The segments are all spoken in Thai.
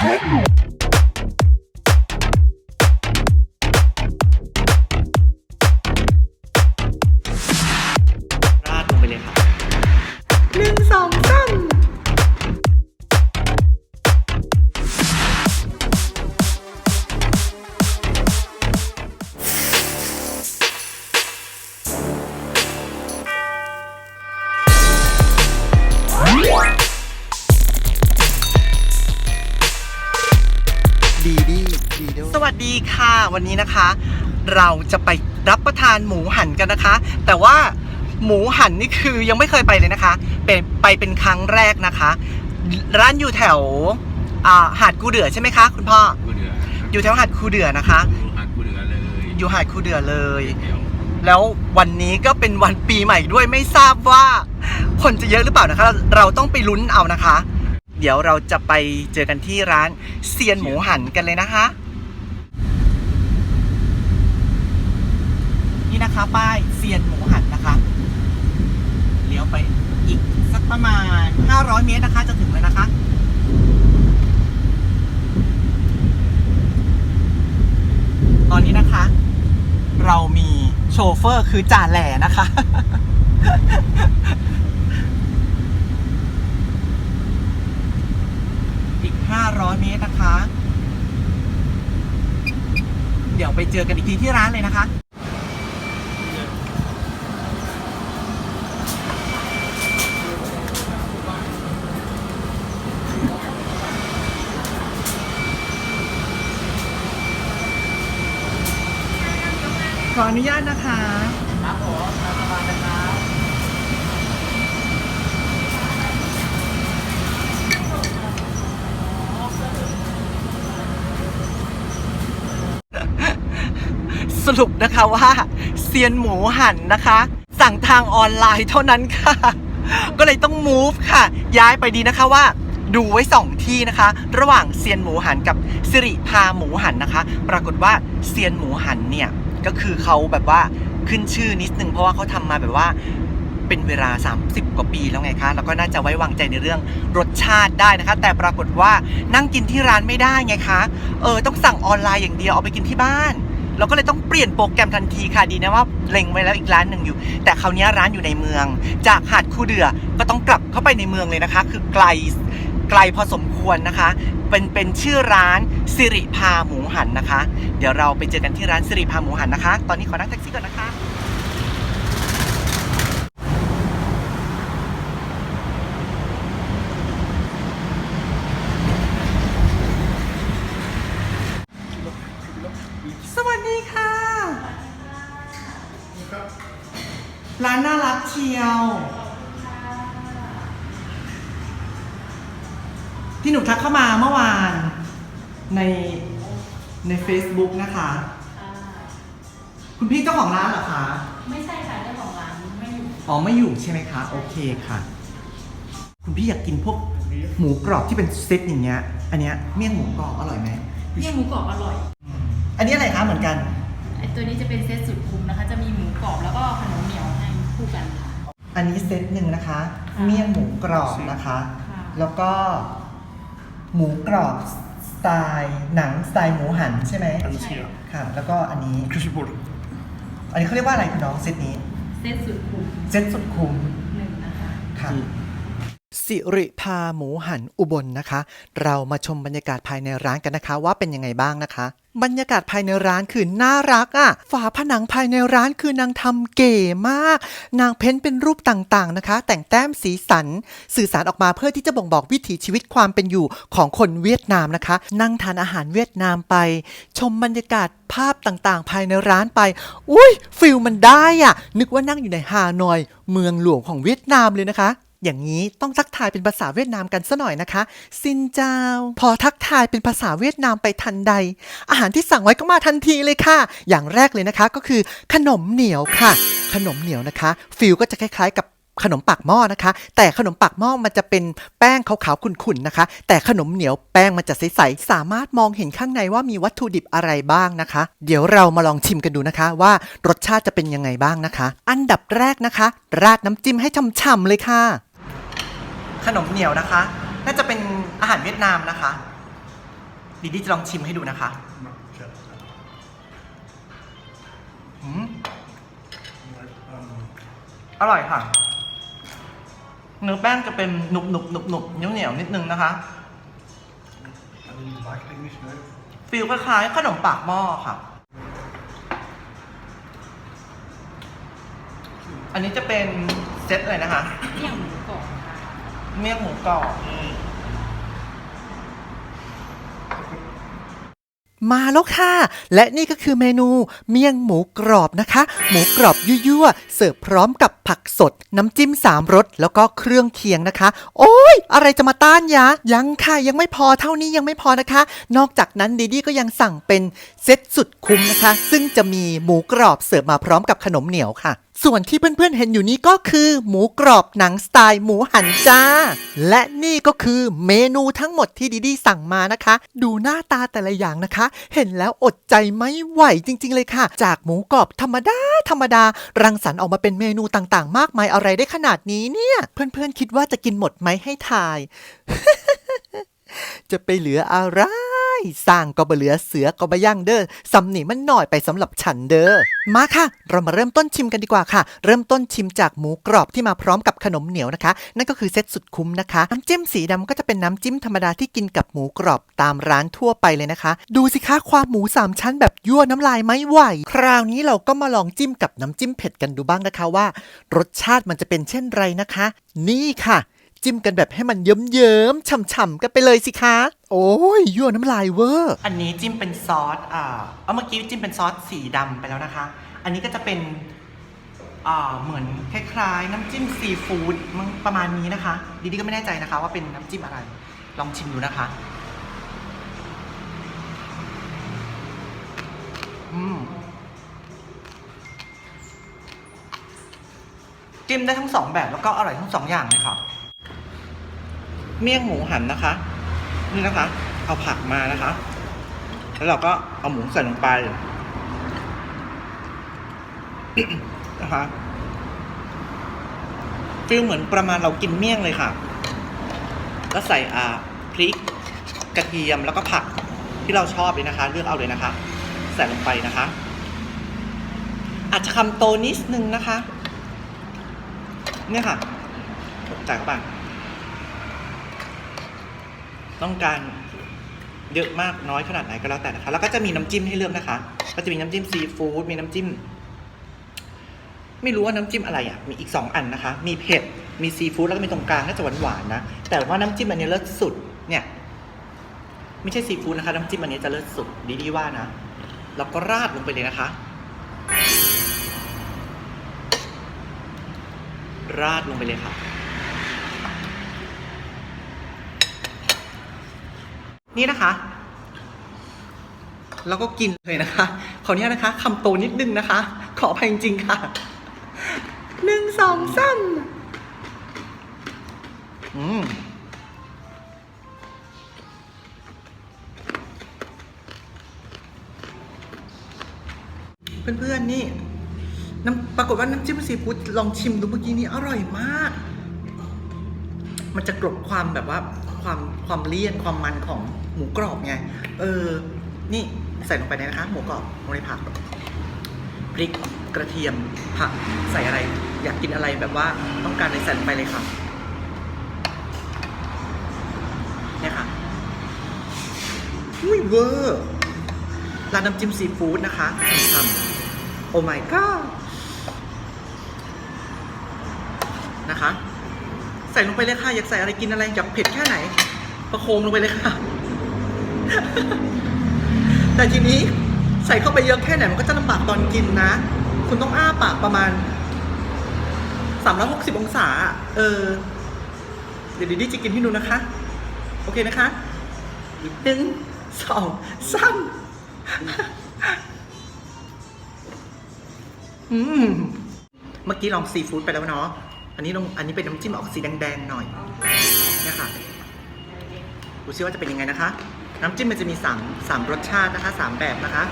Hey! วยสวัสดีค่ะ วันนี้นะคะ เราจะไปรับประทานหมูหันกันนะคะ แต่ว่าหมูหันนี่คือยังไม่เคยไปเลยนะคะเป็นไปเป็นครั้งแรกนะคะ ร้านอยู่แถวอ่าหาดกูเดือใช่ไหมคะ คุณพ่อกูเดืออยู่แถวหาดคูเดือนะคะหาดกูเดือเลยอยู่หาดคูเดือเลยเดี๋ยวแล้ววันนี้ก็เป็นวันปีใหม่ด้วยไม่ทราบว่า คนจะเยอะหรือเปล่านะคะเราเราต้องไปลุ้นเอานะคะ เดี๋ยวเราจะไปเจอกันที่ร้านเซียนหมูหันกันเลยนะคะ นี่นะคะ ป้ายเซียนหมูหันนะคะเลี้ยวไปอีกสักประมาณ 500 เมตรนะคะ จะถึงแล้วนะคะตอนนี้นะคะ เรามีโชเฟอร์คือจ่าแหล่นะคะ อีก 500 เมตรนะคะ เดี๋ยวไปเจอกันอีกทีที่ร้านเลยนะคะ ออนุญาตนะคะครับผมสบายนะครับสรุปนะคะว่าเซียนหมูหันนะคะ สั่งทางออนไลน์เท่านั้นค่ะ ก็เลยต้อง move ค่ะ ย้ายไปดีนะคะว่าดูไว้สองที่นะคะ ระหว่างเซียนหมูหันกับสิริพาหมูหันนะคะ ปรากฏว่าเซียนหมูหันเนี่ย ก็คือเขาแบบว่าขึ้นชื่อนิดนึงเพราะว่าเขาทำมาแบบว่าเป็นเวลา 30 กว่าปีแล้วไงคะ แล้วก็น่าจะไว้วางใจในเรื่องรสชาติได้นะคะ แต่ปรากฏว่านั่งกินที่ร้านไม่ได้ไงคะ เออ ต้องสั่งออนไลน์อย่างเดียว เอาไปกินที่บ้าน เราก็เลยต้องเปลี่ยนโปรแกรมทันทีค่ะ ดีนะว่าเล็งไว้แล้วอีกร้านหนึ่งอยู่ แต่คราวนี้ร้านอยู่ในเมือง จากหาดคูเดือ ก็ต้องกลับเข้าไปในเมืองเลยนะคะ คือไกล ไกลพอสมควรนะคะ เป็นเป็นชื่อร้านสิริพาหมูหันนะคะ เดี๋ยวเราไปเจอกันที่ร้านสิริพาหมูหันนะคะ ตอนนี้ขอนั่งแท็กซี่ก่อนนะคะ สวัสดีค่ะ ร้านน่ารักเชียว ที่หนูทักเข้ามาเมื่อวานในใน Facebook นะคะคุณพี่เจ้าของร้านเหรอคะ ไม่ใช่ค่ะเจ้าของร้านไม่อยู่อ๋อไม่อยู่ใช่ไหมคะ โอเคค่ะ คุณพี่อยากกินพวกหมูกรอบที่เป็นเซตอย่างเงี้ย อันเนี้ยเมี่ยงหมูกรอบอร่อยไหมเนี่ยหมูกรอบอร่อยอันนี้อะไรคะเหมือนกัน ไอตัวนี้จะเป็นเซตสุดคุ้มนะคะ จะมีหมูกรอบแล้วก็ขนมเหนียวให้คู่กันค่ะ อันนี้เซตหนึ่งนะคะ ค่ะเมี่ยงหมูกรอบนะคะ ค่ะ แล้วก็ หมูกรอบสไตล์หนังสไตล์หมูหันใช่ไหม Andalusia ค่ะ แล้วก็อันนี้ Kruisebord อันนี้เขาเรียกว่าอะไรคุณน้องเซตนี้ เซตสุดคุ้มเซตสุดคุ้มหนึ่งนะคะ ค่ะ สิริพาหมูหันอุบลนะคะ เรามาชมบรรยากาศภายในร้านกันนะคะ ว่าเป็นยังไงบ้างนะคะ บรรยากาศภายในร้านคือน่ารักอะ่ะ ฝาผนังภายในร้านคือนางทำเก๋มาก นางเพ้นเป็นรูปต่างๆนะคะ แต่งแต้มสีสัน สื่อสารออกมาเพื่อที่จะบ่งบอกวิถีชีวิตความเป็นอยู่ของคนเวียดนามนะคะ นั่งทานอาหารเวียดนามไป ชมบรรยากาศภาพต่างๆ ภายในร้านไป อุ้ยฟิลมันได้อะนึกว่านั่งอยู่ในฮานอย เมืองหลวงของเวียดนามเลยนะคะ อย่างนี้ต้องทักทายเป็นภาษาเวียดนามกันซะหน่อยนะคะ ซินเจ้า พอทักทายเป็นภาษาเวียดนามไปทันใด อาหารที่สั่งไว้ก็มาทันทีเลยค่ะ อย่างแรกเลยนะคะก็คือขนมเหนียวค่ะ ขนมเหนียวนะคะ ฟิลก็จะคล้าย ๆ กับขนมปากหม้อนะคะ แต่ขนมปากหม้อมันจะเป็นแป้งขาวๆขุ่นๆนะคะ แต่ขนมเหนียวแป้งมันจะใสๆสามารถมองเห็นข้างในว่ามีวัตถุดิบอะไรบ้างนะคะ เดี๋ยวเรามาลองชิมกันดูนะคะ ว่ารสชาติจะเป็นยังไงบ้างนะคะ อันดับแรกนะคะ ราดน้ำจิ้มให้ฉ่ำๆเลยค่ะ ขนมเหนียวนะคะ น่าจะเป็นอาหารเวียดนามนะคะดีดีจะลองชิมให้ดูนะคะอืมอร่อยค่ะ เนื้อแป้งจะเป็นหนุบหนุบหนุบหนุบเหนียวเหนียวนิดนึงนะคะฟีลคล้ายๆขนมปากหม้อค่ะ อันนี้จะเป็นเซตอะไรนะคะ เมี่ยงหมูกรอบ มาแล้วค่ะ และนี่ก็คือเมนูเมี่ยงหมูกรอบนะคะ หมูกรอบยั่วๆเสิร์ฟพร้อมกับผักสด น้ำจิ้มสามรสแล้วก็เครื่องเคียงนะคะ โอ้ย อะไรจะมาต้านยะ ยังค่ะ ยังไม่พอเท่านี้ยังไม่พอนะคะ นอกจากนั้นดีดีก็ยังสั่งเป็นเซตสุดคุ้มนะคะ ซึ่งจะมีหมูกรอบเสิร์ฟมาพร้อมกับขนมเหนียวค่ะ ส่วนที่เพื่อนๆเห็นอยู่นี้ก็คือ หมูกรอบหนังสไตล์หมูหันจ้า และนี่ก็คือเมนูทั้งหมดที่ดีดีสั่งมานะคะ ดูหน้าตาแต่ละอย่างนะคะ เห็นแล้วอดใจไม่ไหวจริง ๆ เลยค่ะ จากหมูกรอบธรรมดาธรรมดา รังสรรค์ออกมาเป็นเมนูต่างๆ มากมายอะไรได้ขนาดนี้เนี่ย เพื่อนๆคิดว่าจะกินหมดไหมให้ทาย จะไปเหลืออะไร สร้างก็บเหลือเสือก็บย่างเด้อสำนีมันหน่อยไปสำหรับฉันเด้อมาค่ะ เรามาเริ่มต้นชิมกันดีกว่าค่ะ เริ่มต้นชิมจากหมูกรอบที่มาพร้อมกับขนมเหนียวนะคะ นั่นก็คือเซตสุดคุ้มนะคะน้ำจิ้มสีดำก็จะเป็นน้ำจิ้มธรรมดาที่กินกับหมูกรอบตามร้านทั่วไปเลยนะคะ ดูสิคะความหมูสามชั้นแบบยั่วน้ำลายไม่ไหวคราวนี้เราก็มาลองจิ้มกับน้ำจิ้มเผ็ดกันดูบ้างนะคะว่า รสชาติมันจะเป็นเช่นไรนะคะ นี่ค่ะ จิ้มกันแบบให้มันเยิ้มๆฉ่ำๆกันไปเลยสิคะ โอ้ยยั่วน้ำลายเวอร์อันนี้จิ้มเป็นซอสอ่าเอาเมื่อกี้จิ้มเป็นซอสสีดำไปแล้วนะคะ อันนี้ก็จะเป็นอ่าเหมือนคล้ายๆ น้ำจิ้มซีฟู้ดมั้งประมาณนี้นะคะ ดีดีก็ไม่แน่ใจนะคะ ว่าเป็นน้ำจิ้มอะไร ลองชิมดูนะคะ อืมจิ้มได้ทั้งสองแบบแล้วก็อร่อยทั้งสองอย่างเลยค่ะ เมี่ยงหมูหันนะคะ นี่นะคะ เอาผักมานะคะ แล้วเราก็เอาหมูใส่ลงไปนะคะฟีลเหมือนประมาณเรากินเมี่ยงเลยค่ะแล้วใส่อ่าพริกกระเทียมแล้วก็ผักที่เราชอบเลยนะคะ เลือกเอาเลยนะคะ ใส่ลงไปนะคะ อาจจะคำโตนิดนึงนะคะ เนี่ยค่ะใส่เข้าไป ต้องการเยอะมากน้อยขนาดไหนก็แล้วแต่นะคะ แล้วก็จะมีน้ำจิ้มให้เลือกนะคะ ก็จะมีน้ำจิ้มซีฟู้ด มีน้ำจิ้ม ไม่รู้ว่าน้ำจิ้มอะไรอะ มีอีกสองอันนะคะ มีเผ็ด มีซีฟู้ด แล้วก็มีตรงกลางน่าจะหวานๆนะ แต่ว่าน้ำจิ้มอันนี้เลิศสุด เนี่ย ไม่ใช่ซีฟู้ดนะคะ น้ำจิ้มอันนี้จะเลิศสุด ดีดีว่านะ แล้วก็ราดลงไปเลยนะคะ ราดลงไปเลยค่ะ นี่นะคะ แล้วก็กินเลยนะคะ ขออนุญาตนะคะคำโตนิดนึงนะคะ ขออภัยจริงๆค่ะหนึ่งสองสามอืมเพื่อนๆนี่น้ำปรากฏว่าน้ำจิ้มซีฟู้ดลองชิมดูเมื่อกี้นี้อร่อยมาก มันจะกลบความแบบว่า ความความเลี่ยนความมันของหมูกรอบไง เออ นี่ใส่ลงไปเลยนะคะ หมูกรอบลงในผักพริกกระเทียมผักใส่อะไร อยากกินอะไรแบบว่าต้องการอะไรใส่ลงไปเลยค่ะเนี่ยค่ะอุ้ยเวอร์ร้านน้ำจิ้มซีฟู้ดนะคะทำโอ้ my god นะคะ ส่ลงไปเลยค่ะอยากใส่อะไรกินอะไรอยากเผ็ดแค่ไหน ประโคมลงไปเลยค่ะ แต่ทีนี้ใส่เข้าไปเยอะแค่ไหนมันก็จะลำบากตอนกินนะ คุณต้องอ้าปากประมาณ360อยหกสิบองศา เออ เดี๋ยวดิจะกินให้ดูนะคะ โอเคนะคะหนึ่งสองสามอืมเมื่อกี้ลองซีฟู้ดไปแล้วเนาะ อันนี้ลงอันนี้เป็นน้ำจิ้มออกสีแดงๆหน่อยเนี่ยค่ะดูซิว่าจะเป็นยังไงนะคะ น้ำจิ้มมันจะมีสามสามรสชาตินะคะสามแบบนะคะ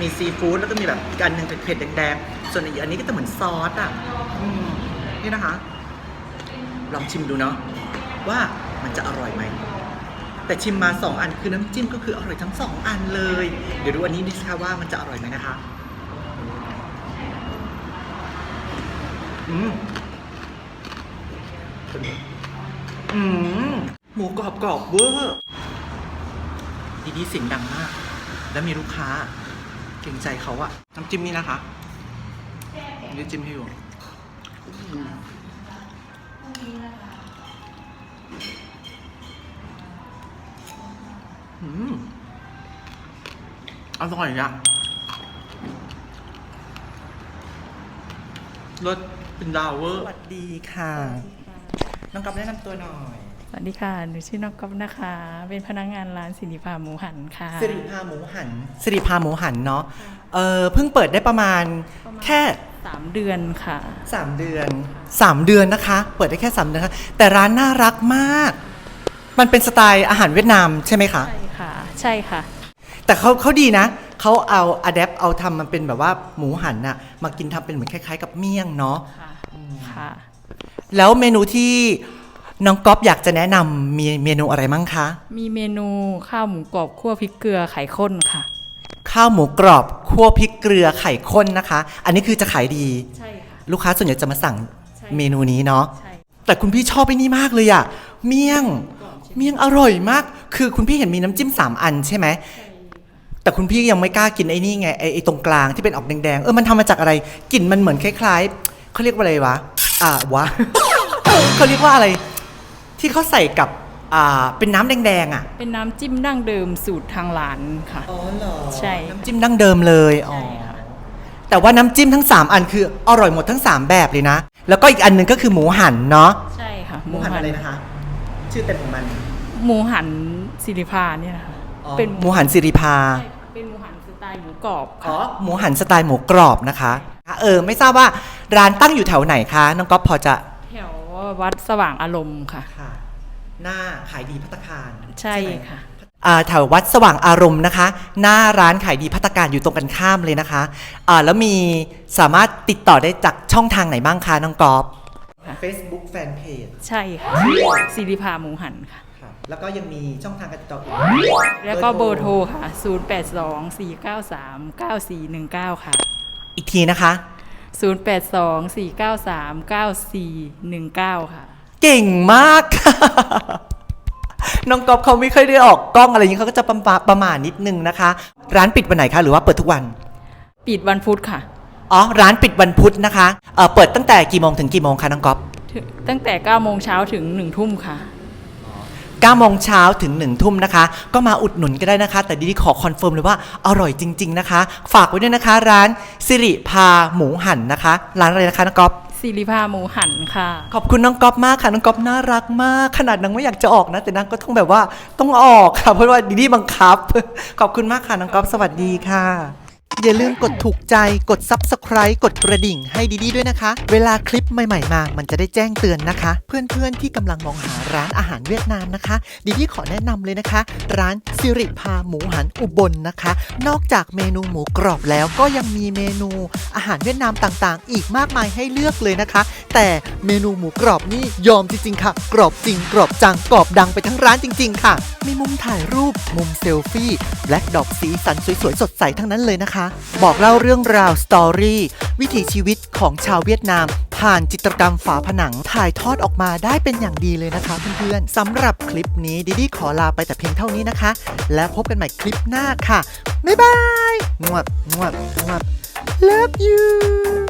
มีซีฟู้ดแล้วก็มีแบบอีกอันหนึ่งเผ็ดๆแดงๆส่วนอีกอันนี้ก็จะเหมือนซอสอะนี่นะคะ ลองชิมดูเนาะว่ามันจะอร่อยไหมแต่ชิมมา 2 อันคือน้ำจิ้มก็คืออร่อยทั้ง 2 อันเลย เดี๋ยวดูอันนี้ดิสค่ะว่ามันจะอร่อยไหมนะคะ อืม อืมหมูกรอบกรอบเวอร์ดีดีเสียงดังมาก แล้วมีลูกค้า เกรงใจเขาอะน้ำจิ้มนี่นะคะนี่จิ้มให้อยู่อืมอร่อยอะรสเป็นดาวเวอร์ สวัสดีค่ะ น้องกับแนะนำตัวหน่อยสวัสดีค่ะ หนูชื่อน้องก๊อฟนะคะ เป็นพนักงานร้านสิริภาหมูหันค่ะ สิริพาหมูหันสิริพาหมูหันเนาะเออเพิ่งเปิดได้ประมาณประมาณแค่สามเดือนค่ะ 3 เดือน 3 เดือนนะคะ เปิดได้แค่ 3 เดือนค่ะแต่ร้านน่ารักมาก มันเป็นสไตล์อาหารเวียดนามใช่ไหมคะ ใช่ค่ะ ใช่ค่ะ แต่เขาเขาดีนะ เขาเอาอะแดปเอาทำมันเป็นแบบว่าหมูหันน่ะ มากินทำเป็นเหมือนคล้ายๆ กับเมี่ยงเนาะ ค่ะค่ะ แล้วเมนูที่น้องก๊อฟอยากจะแนะนำมีเมนูอะไรมั่งคะ มีเมนูข้าวหมูกรอบคั่วพริกเกลือไข่ข้นค่ะ ข้าวหมูกรอบคั่วพริกเกลือไข่ข้นนะคะ อันนี้คือจะขายดี ใช่ค่ะ ลูกค้าส่วนใหญ่จะมาสั่งใช่ เมนูนี้เนาะ ใช่ แต่คุณพี่ชอบไอ้นี่มากเลยอะเมี่ยง เมี่ยงอร่อยมาก คือคุณพี่เห็นมีน้ำจิ้มสามอันใช่ไหม แต่คุณพี่ยังไม่กล้ากินไอ้นี่ไงไอ้ไอ้ตรงกลางที่เป็นออกแดงๆ เออมันทำมาจากอะไร กลิ่นมันเหมือนคล้ายๆเขาเรียกว่าอะไรวะ อ่าวะ เขาเรียกว่าอะไร ที่เขาใส่กับอ่าเป็นน้ำแดงๆอะเป็นน้ำจิ้มดั้งเดิมสูตรทางร้านค่ะ อ๋อเหรอใช่ น้ำจิ้มดั้งเดิมเลยอ๋อ ใช่ค่ะ แต่ว่าน้ำจิ้มทั้ง 3 อันคืออร่อยหมดทั้ง 3 แบบเลยนะ แล้วก็อีกอันหนึ่งก็คือหมูหันเนาะใช่ค่ะหมูหันอะไรนะคะชื่อเต็มของมัน หมูหันสิริภาเนี่ยนะคะเป็นหมูหันสิริพาใช่เป็นหมูหันสไตล์หมูกรอบอ๋อค่ะ หมูหันสไตล์หมูกรอบนะคะ เออไม่ทราบว่าร้านตั้งอยู่แถวไหนคะน้องก๊อฟพอจะแถววัดสว่างอารมณ์ค่ะ ค่ะ หน้าขายดีพัตตาคารใช่ไหมค่ะ อ่าแถววัดสว่างอารมณ์นะคะ หน้าร้านขายดีพัตตาการอยู่ตรงกันข้ามเลยนะคะอ่าแล้วมีสามารถติดต่อได้จากช่องทางไหนบ้างคะน้องก๊อฟ ค่ะ Facebook Fanpage ใช่ค่ะสิริภาหมูหันค่ะ ค่ะแล้วก็ยังมีช่องทางการติดต่ออีกแล้วก็เบอร์โทรค่ะ 082 493 9419 ค่ะ อีกทีนะคะ 082 493 9419 ค่ะ เก่งมากค่ะน้องก๊อฟเขาไม่ค่อยได้ออกกล้องอะไรอย่างนี้เขาก็จะประมาประมาณนิดนึงนะคะ ร้านปิดวันไหนคะหรือว่าเปิดทุกวัน ปิดวันพุธค่ะ อ๋อ ร้านปิดวันพุธนะคะเอ่อเปิดตั้งแต่กี่โมงถึงกี่โมงคะน้องก๊อฟถึงตั้งแต่9โมงเช้าถึง1ทุ่มค่ะ 9โมงเช้าถึง 1 ทุ่มนะคะ ก็มาอุดหนุนก็ได้นะคะ แต่ดีๆขอคอนเฟิร์มเลยว่าอร่อยจริง ๆนะคะ ฝากไว้ด้วยนะคะ ร้านสิริพาหมูหันนะคะ ร้านอะไรนะคะน้องก๊อฟสิริภาหมูหันค่ะ ขอบคุณน้องก๊อฟมากค่ะ น้องก๊อฟน่ารักมาก ขนาดนางไม่อยากจะออกนะ แต่นางก็ต้องแบบว่าต้องออกค่ะ เพราะว่าดีดีบังคับ ขอบคุณมากค่ะน้องก๊อฟสวัสดีค่ะ อย่าลืมกดถูกใจ กด Subscribe กดกระดิ่งให้ดีๆด้วยนะคะ เวลาคลิปใหม่ๆมา มันจะได้แจ้งเตือนนะคะ เพื่อนๆที่กำลังมองหาร้านอาหารเวียดนามนะคะ ดีดีขอแนะนำเลยนะคะ ร้านสิริพาหมูหันอุบลนะคะ นอกจากเมนูหมูกรอบแล้วก็ยังมีเมนูอาหารเวียดนามต่างๆ อีกมากมายให้เลือกเลยนะคะ แต่เมนูหมูกรอบนี่ยอมจริงๆค่ะ กรอบจริงกรอบจังกรอบดังไปทั้งร้านจริง ๆ ค่ะมีมุมถ่ายรูป มุมเซลฟี่และดอกสีสันสวยๆ สดใสทั้งนั้นเลยนะคะ บอกเล่าเรื่องราวสตอรี่วิถีชีวิตของชาวเวียดนาม ผ่านจิตรกรรมฝาผนังถ่ายทอดออกมาได้เป็นอย่างดีเลยนะคะเพื่อนๆสำหรับคลิปนี้ดิดี้ขอลาไปแต่เพียงเท่านี้นะคะ แล้วพบกันใหม่คลิปหน้าค่ะบ๊ายบายงวบงวบงวบ love you